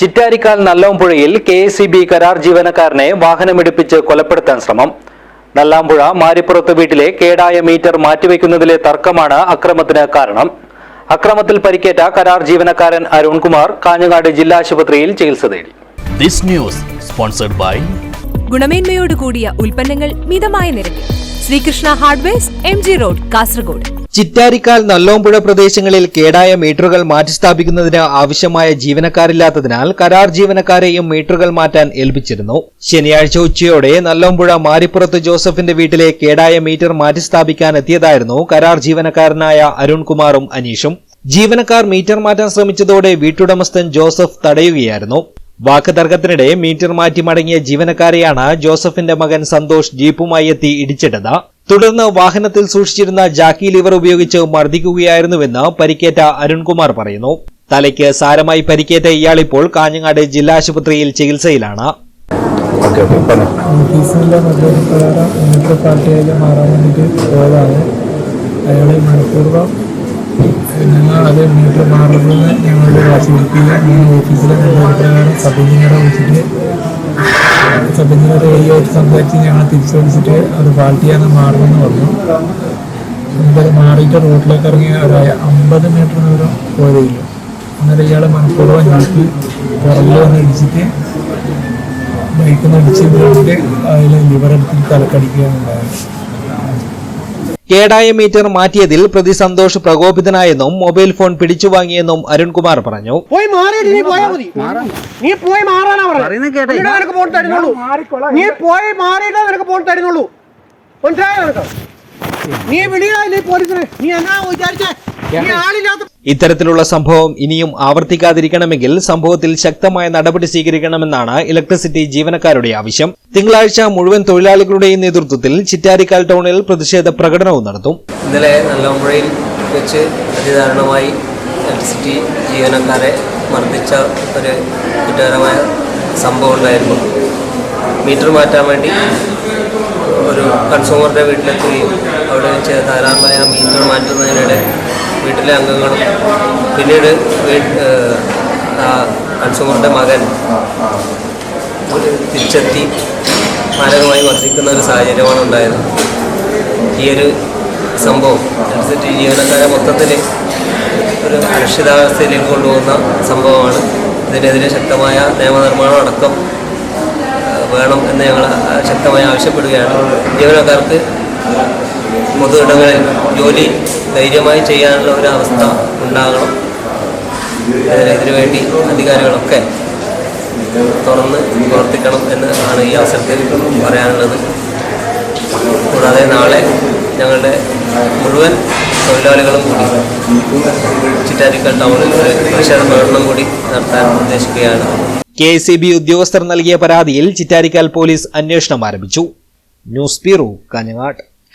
ചിറ്റാരിക്കാൽ നല്ലാമ്പുഴയിൽ K S C B കരാർ ജീവനക്കാരനെ വാഹനമിടിപ്പിച്ച് കൊലപ്പെടുത്താൻ ശ്രമം. നല്ലാമ്പുഴ മാരിപ്പുറത്ത് വീട്ടിലെ കേടായ മീറ്റർ മാറ്റിവെക്കുന്നതിലെ തർക്കമാണ് അക്രമത്തിന് കാരണം. അക്രമത്തിൽ പരിക്കേറ്റ കരാർ ജീവനക്കാരൻ അരുൺകുമാർ കാഞ്ഞങ്ങാട് ജില്ലാ ആശുപത്രിയിൽ ചികിത്സ തേടി. This news sponsored by ഗുണമേന്മയോട് കൂടിയ ഉൽപ്പന്നങ്ങൾ മിതമായ നിരക്കിൽ. Sreekrishna hardware M G road Kasaragod. Chittarikkal Nallompuzha പ്രദേശങ്ങളിൽ കേടായ മീറ്ററുകൾ മാറ്റിസ്ഥാപിക്കുന്നതിന് ആവശ്യമായ ജീവനക്കാരില്ലാത്തതിനാൽ കരാർ ജീവനക്കാരെയും മീറ്ററുകൾ മാറ്റാൻ ഏൽപ്പിച്ചിരുന്നു. ശനിയാഴ്ച ഉച്ചയോടെ നല്ലോമ്പുഴ മാരിപ്പുറത്ത് ജോസഫിന്റെ വീട്ടിലെ കേടായ മീറ്റർ മാറ്റിസ്ഥാപിക്കാൻ എത്തിയതായിരുന്നു കരാർ ജീവനക്കാരനായ അരുൺകുമാറും അനീഷും. ജീവനക്കാർ മീറ്റർ മാറ്റാൻ ശ്രമിച്ചതോടെ വീട്ടുടമസ്ഥൻ ജോസഫ് തടയുകയായിരുന്നു. വാക്കുതർക്കത്തിനിടെ മീറ്റർ മാറ്റി മടങ്ങിയ ജീവനക്കാരെയാണ് ജോസഫിന്റെ മകൻ സന്തോഷ് ജീപ്പുമായി എത്തി ഇടിച്ചിട്ടത്. തുടർന്ന് വാഹനത്തിൽ സൂക്ഷിച്ചിരുന്ന ജാക്കി ലിവർ ഉപയോഗിച്ച് മർദ്ദിക്കുകയായിരുന്നുവെന്ന് പരിക്കേറ്റ അരുൺകുമാർ പറയുന്നു. തലയ്ക്ക് സാരമായി പരിക്കേറ്റ ഇയാൾ ഇപ്പോൾ കാഞ്ഞങ്ങാട് ജില്ലാ ആശുപത്രിയിൽ ചികിത്സയിലാണ്. മനഃപൂർവം ഞങ്ങൾ അത് മീറ്റർ മാറുന്നത് ഞങ്ങളുടെ വാശി ഓഫീസിലെ നിർദ്ദേശപ്രകാരം സബ് എഞ്ചിനീയറെ വിളിച്ചിട്ട് സബ് എഞ്ചിനീയർ ഏരിയായിട്ട് സംസാരിച്ച് ഞങ്ങൾ തിരിച്ചു വിളിച്ചിട്ട് അത് പാർട്ടിയാണ് മാറുമെന്ന് പറഞ്ഞു. എന്നിട്ട് മാറിയിട്ട് റോഡിലേക്ക് ഇറങ്ങി ഒരു അമ്പത് മീറ്റർ ദൂരം പോയതേയില്ല അന്നേരം ഇയാൾ മനഃപൂർവം ഞങ്ങൾക്ക് പുറകിൽ വന്ന് ഇടിച്ചിട്ട് ബൈക്കിൽ നിന്ന് ഇടിച്ച് വീണിട്ട് അതിൽ ലിവർ എടുത്തിട്ട് തലക്കടിക്കുകയാണ് ഉണ്ടായത്. കേടായ മീറ്റർ മാറ്റിയതിൽ പ്രതി സന്തോഷ് പ്രകോപിതനായെന്നും മൊബൈൽ ഫോൺ പിടിച്ചു വാങ്ങിയെന്നും അരുൺകുമാർ പറഞ്ഞു. പോയി മാറിയിട്ട് നീ പോയാ മതി. നീ പോയി മാറാനാ പറഞ്ഞത് എന്നിട്ടേ നിനക്ക് പോട്ട് തരുന്നുള്ളൂ. നീ പോയി മാറിയിട്ടേ നിനക്ക് ഫോൺ തരുന്നുള്ളൂ. മനസ്സിലായോ നിനക്ക്? നീ വിളിയാ നീ പോലീസിനെ? നീ എന്നാ വിചാരിച്ചേ? നീ ആളില്ലാത്ത ഇത്തരത്തിലുള്ള സംഭവം ഇനിയും ആവർത്തിക്കാതിരിക്കണമെങ്കിൽ സംഭവത്തിൽ ശക്തമായ നടപടി സ്വീകരിക്കണമെന്നാണ് ഇലക്ട്രിസിറ്റി ജീവനക്കാരുടെ ആവശ്യം. തിങ്കളാഴ്ച മുഴുവൻ തൊഴിലാളികളുടെയും നേതൃത്വത്തിൽ ചിറ്റാരിക്കാൽ ടൗണിൽ പ്രതിഷേധ പ്രകടനവും നടത്തും. ഇന്നലെ നല്ലമ്പുഴയിൽ വെച്ച് അതിദാരുണമായി ഇലക്ട്രിസിറ്റി ജീവനക്കാരെ മർദ്ദിച്ച ഒരു കുറ്റകരമായ സംഭവം ഉണ്ടായിരുന്നു. മീറ്റർ മാറ്റാൻ വേണ്ടി ഒരു കൺസ്യൂമറുടെ വീട്ടിലെത്തുകയും അവിടെ വെച്ച് ധാരാളമായ മീറ്റർ മാറ്റുന്നതിനിടെ വീട്ടിലെ അംഗങ്ങളും പിന്നീട് അൻസുമറിന്റെ മകൻ തിരിച്ചെത്തി മാരകമായി വർദ്ധിക്കുന്ന ഒരു സാഹചര്യമാണ് ഉണ്ടായത്. ഈ ഒരു സംഭവം അനുസരിച്ച് ജീവനക്കാരെ മൊത്തത്തിൽ ഒരു അരക്ഷിതാവസ്ഥയിലേക്ക് കൊണ്ടുപോകുന്ന സംഭവമാണ്. ഇതിനെതിരെ ശക്തമായ നിയമനിർമ്മാണം അടക്കം വേണം എന്ന് ഞങ്ങൾ ശക്തമായി ആവശ്യപ്പെടുകയാണ്. ജീവനക്കാർക്ക് പൊതു ഇടങ്ങളിൽ ജോലി ധൈര്യമായി ചെയ്യാനുള്ള ഒരു അവസ്ഥ ഉണ്ടാകണം ഇതിന് വേണ്ടി അധികാരികളൊക്കെ തുറന്ന് പ്രവർത്തിക്കണം എന്ന് ആണ് ഈ അവസരത്തിൽ പറയാനുള്ളത്. കൂടാതെ നാളെ ഞങ്ങളുടെ മുഴുവൻ തൊഴിലാളികളും കൂടി ചിറ്റാരിക്കൽ ടൗണിൽ ഒരു പ്രകടനം കൂടി നടത്താൻ ഉദ്ദേശിക്കുകയാണ്. കെ ഉദ്യോഗസ്ഥർ നൽകിയ പരാതിയിൽ ചിറ്റാരിക്കാൽ പോലീസ് അന്വേഷണം ആരംഭിച്ചു. News bureau Kanhangad